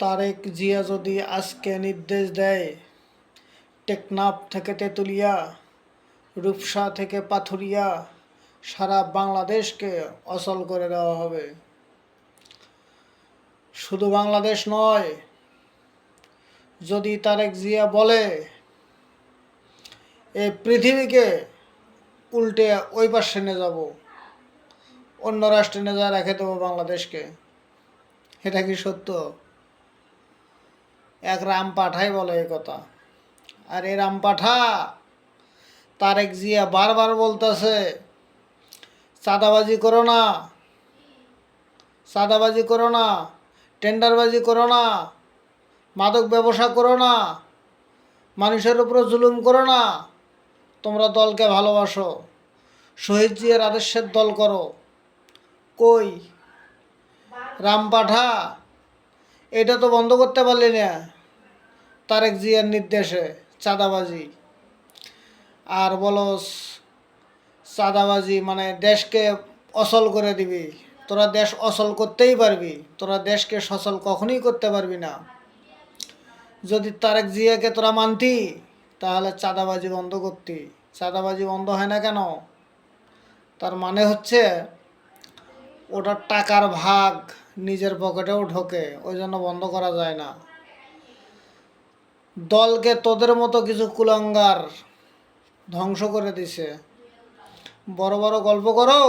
তারেক জিয়া যদি আজকে নির্দেশ দেয়, টেকনাফ থেকে তেঁতুলিয়া, রূপসা থেকে পাথুরিয়া, সারা বাংলাদেশকে অচল করে দেওয়া হবে। শুধু বাংলাদেশ নয়, যদি তারেক জিয়া বলে এই পৃথিবীকে উল্টে ওই পাশে নিয়ে যাব, অন্য রাষ্ট্রে নিয়ে যা রেখে দেবো বাংলাদেশকে। এটা কি সত্য? এক রাম পাঠাই বলে এই কথা। আর এই রাম পাঠা তারেক জিয়া বারবার বলতেছে, চাঁদাবাজি করো না, চাঁদাবাজি করো না, টেন্ডারবাজি করো না, মাদক ব্যবসা করো না, মানুষের উপরে জুলুম করো না, তোমরা দলকে ভালোবাসো, শহীদ জিয়ার আদর্শের দল করো। কই? রামপাঠা এটা তো বন্ধ করতে পারলি না। তারেক জিয়ার নির্দেশে চাঁদাবাজি। আর বলো চাঁদাবাজি মানে দেশকে অচল করে দিবি। তোরা দেশ অচল করতেই পারবি। তোরা দেশকে সচল কখনোই করতে পারবি না। যদি তারেক জিয়াকে তোরা মানতি, তাহলে চাঁদাবাজি বন্ধ করতি। চাঁদাবাজি বন্ধ হয় না কেন? তার মানে হচ্ছে ওটার টাকার ভাগ নিজের পকেটেও ঢোকে, ওই জন্য বন্ধ করা যায় না। দলকে তোদের মতো কিছু কুলাঙ্গার ধ্বংস করে দিছে। বড় বড় গল্প করো,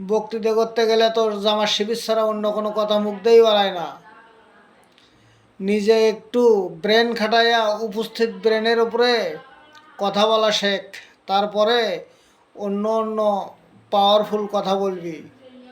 বক্তৃতা করতে গেলে তোর জামার শিবির ছাড়া অন্য কোনো কথা মুখ দিয়েই বাড়ায় না। নিজে একটু ব্রেন খাটাইয়া উপস্থিত ব্রেনের উপরে কথা বলা শেখ, তারপরে অন্য অন্য পাওয়ারফুল কথা বলবি।